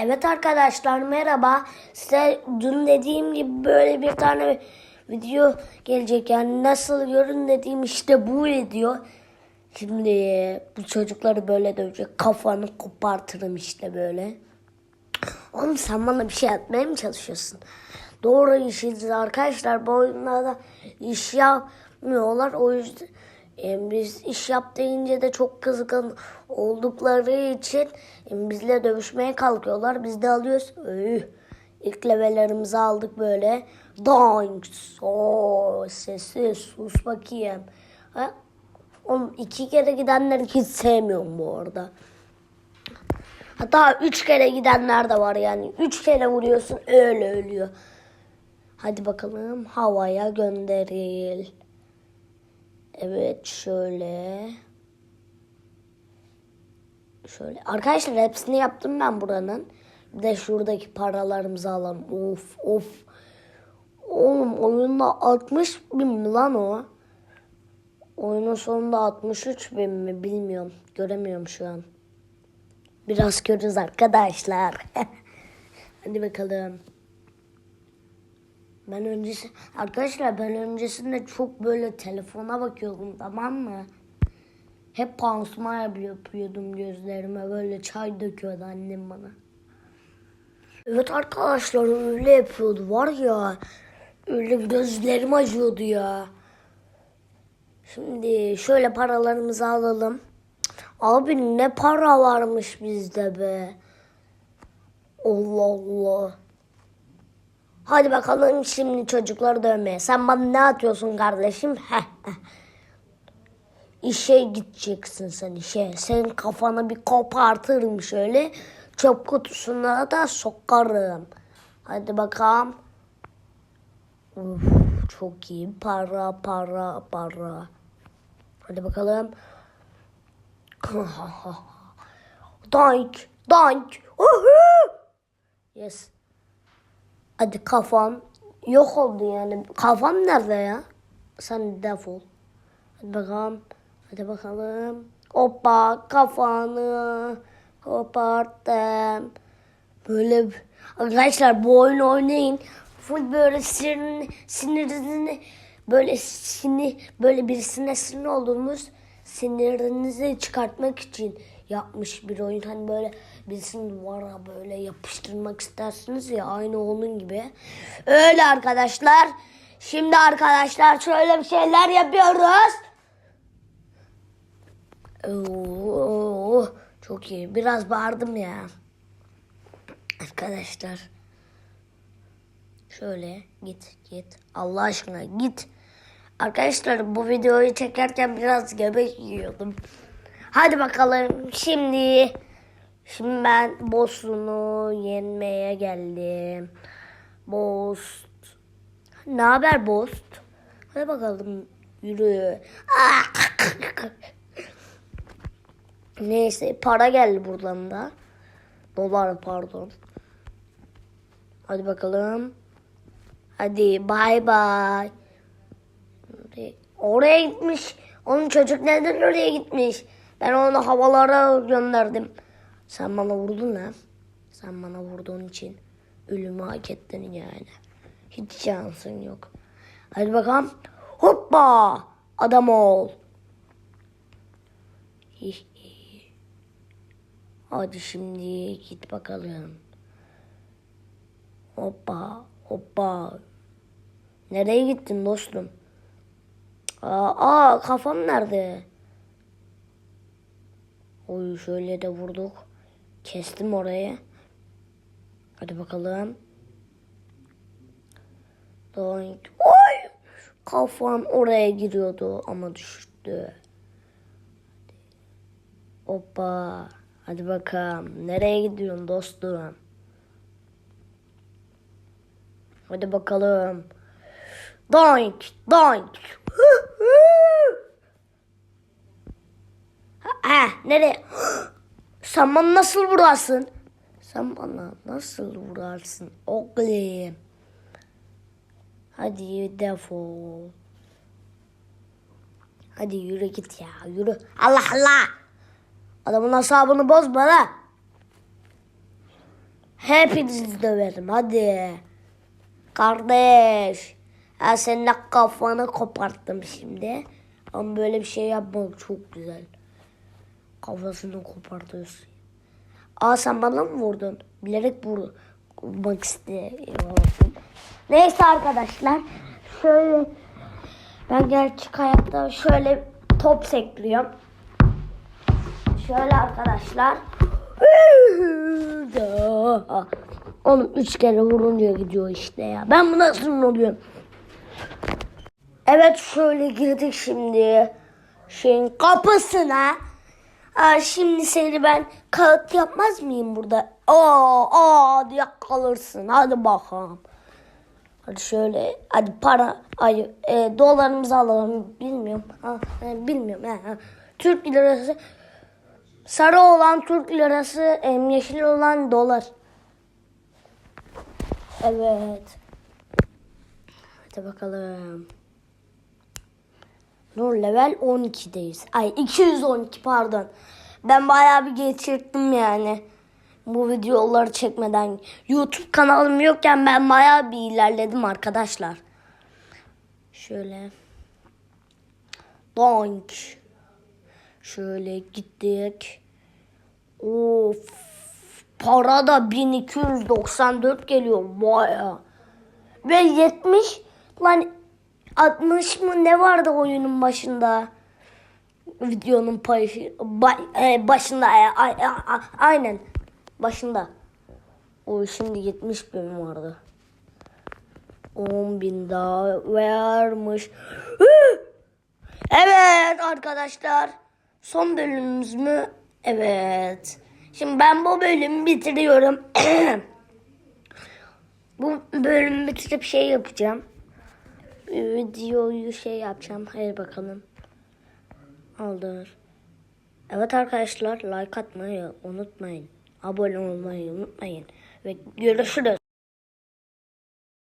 Evet arkadaşlar merhaba. Size dün dediğim gibi böyle bir tane video gelecek. Yani nasıl görün dediğim işte bu video. Şimdi bu çocukları böyle dövecek. Kafanı kopartırım işte böyle. Oğlum sen bana bir şey yapmaya mı çalışıyorsun? Doğru işiz arkadaşlar. Bu oyunlarda iş yapmıyorlar. O yüzden biz iş yap deyince de çok kızgın oldukları için bizle dövüşmeye kalkıyorlar. Biz de alıyoruz. Üh. İlk levellerimizi aldık böyle. Doink. So, sessiz sus bakayım. Ha? Oğlum iki kere gidenleri hiç sevmiyorum bu arada. Hatta üç kere gidenler de var yani. Üç kere vuruyorsun öyle ölüyor. Hadi bakalım havaya gönderil. Evet şöyle. Şöyle. Arkadaşlar hepsini yaptım ben buranın. Bir de şuradaki paralarımızı alalım. Of of. Oğlum oyunda 60 bin mi lan o? Oyunun sonunda 63 bin mi bilmiyorum. Göremiyorum şu an. Biraz görürüz arkadaşlar. Hadi bakalım. Ben öncesi arkadaşlar ben öncesinde çok böyle telefona bakıyordum tamam mı? Hep pansuman yapıyordum gözlerime böyle çay döküyordu annem bana. Evet arkadaşlar öyle yapıyordu var ya öyle gözlerim acıyordu ya. Şimdi şöyle paralarımızı alalım. Abi ne para varmış bizde be. Allah Allah. Hadi bakalım şimdi çocukları dövmeye. Sen bana ne atıyorsun kardeşim? İşe gideceksin sen işe. Senin kafanı bir kopartırım şöyle. Çöp kutusuna da sokarım. Hadi bakalım. Uf, çok iyi. Para para para. Hadi bakalım. Dank, dank. Yes. Hadi kafam yok oldu yani. Kafam nerede ya? Sen defol. Hadi bakalım. Hadi bakalım. Hoppa kafanı koparttım. Böyle arkadaşlar bu oyunu oynayın. Full böyle sinirini, sinirini böyle sinir böyle birisine sinir olduğumuz sinirinizi çıkartmak için yapmış bir oyun. Hani böyle birisini duvara böyle yapıştırmak istersiniz ya aynı onun gibi. Öyle arkadaşlar. Şimdi arkadaşlar şöyle bir şeyler yapıyoruz. Oo, çok iyi. Biraz bağırdım ya. Arkadaşlar. Şöyle git git. Allah aşkına git. Arkadaşlar bu videoyu çekerken biraz göbek yiyordum. Hadi bakalım şimdi. Şimdi ben boss'unu yenmeye geldim. Boss. Ne haber boss? Hadi bakalım yürü. Neyse para geldi buradan da. Dolar pardon. Hadi bakalım. Hadi bay bay. Oraya gitmiş. Onun çocuk neden oraya gitmiş? Ben onu havalara gönderdim. Sen bana vurdun lan. Sen bana vurduğun için ölümü hak ettin yani. Hiç şansın yok. Hadi bakalım. Hoppa! Adam ol. Hadi şimdi git bakalım. Hoppa, hoppa. Nereye gittin dostum? Aa, aa kafam nerede? Oy şöyle de vurduk. Kestim orayı. Hadi bakalım. Doink. Oy! Kafam oraya giriyordu ama düştü. Hoppa. Hadi bakalım. Nereye gidiyorsun dostum? Hadi bakalım. Doink, doink. Ha, nereye? Sen bana nasıl vurarsın? Sen bana nasıl vurarsın oğlum? Hadi defol. Hadi yürü git ya yürü. Allah Allah. Adamın asabını bozma la. Hepinizi döverim hadi. Kardeş. Ha senin kafanı koparttım şimdi. Ama böyle bir şey yapmak çok güzel. Kafasını kopartıyorsun. Aa sen bana mı vurdun? Bilerek vur- vurmak istiyorum. Neyse arkadaşlar. Şöyle ben gerçek hayatta şöyle top sekliyorum. Şöyle arkadaşlar. Oğlum üç kere vurunca gidiyor işte ya. Ben buna sinir oluyorum. Evet şöyle girdik şimdi şeyin kapısına. Aa, şimdi seni ben kağıt yapmaz mıyım burada? Aa, aa diye kalırsın. Hadi bakalım. Hadi şöyle hadi para ay e, dolarımızı alalım bilmiyorum. Ha, e, bilmiyorum. Ha, ha. Türk lirası sarı olan Türk lirası em, yeşil olan dolar. Evet. Hadi bakalım. Nur level 12'deyiz. Ay 212 pardon. Ben bayağı bir geçirttim yani. Bu videoları çekmeden. YouTube kanalım yokken ben bayağı bir ilerledim arkadaşlar. Şöyle. Donk. Şöyle gittik. Of. Para da 1294 geliyor. Baya. Ve 70 lan 60 mı ne vardı oyunun başında? Videonun payı e, başında e, a- a- a- aynen başında. O şimdi 70 bin vardı. 10 bin daha varmış. Evet arkadaşlar. Son bölümümüz mü? Evet. Şimdi ben bu bölümü bitiriyorum. bu bölümü bitirip şey yapacağım. Videoyu şey yapacağım. Hayır bakalım. Aldır. Evet arkadaşlar like atmayı unutmayın. Abone olmayı unutmayın. Ve görüşürüz.